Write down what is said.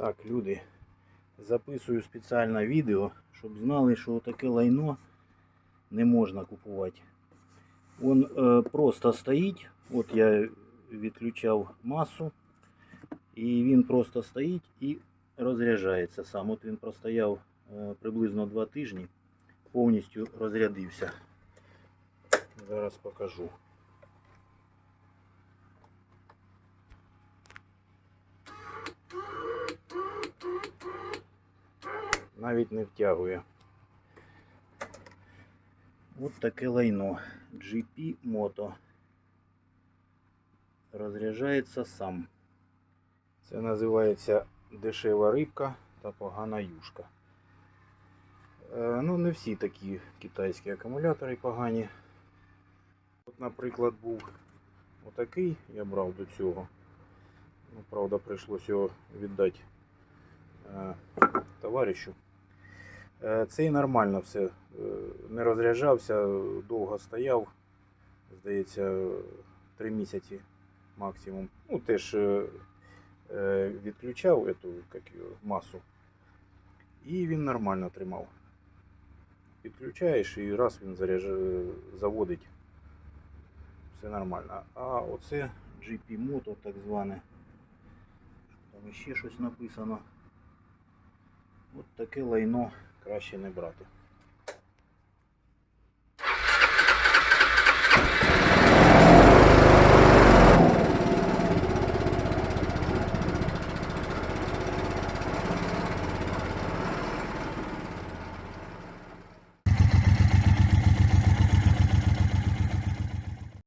Так, люди, записую спеціальне відео, щоб знали, що таке лайно не можна купувати. Він е, просто стоїть. От я відключав масу, і він просто стоїть і розряджається сам. От він простояв е, приблизно 2 тижні, повністю розрядився. Зараз покажу. Навіть не втягує. От таке лайно. GP Moto. Розряджається сам. Це називається дешева рибка та погана юшка. Е, ну, не всі такі китайські акумулятори погані. От, наприклад, був отакий, я брав до цього. Ну, правда, прийшлось його віддати е, товаришу. Е, Цей нормально все. е, Не розряджався, довго стояв. Здається, 3 місяці максимум. Ну, теж е, відключав эту, як масу. І він нормально тримав. Підключаєш і раз він заряж... заводить. Все нормально. А оце GP Moto так зване. Там ще щось написано. От таке лайно краще не брати.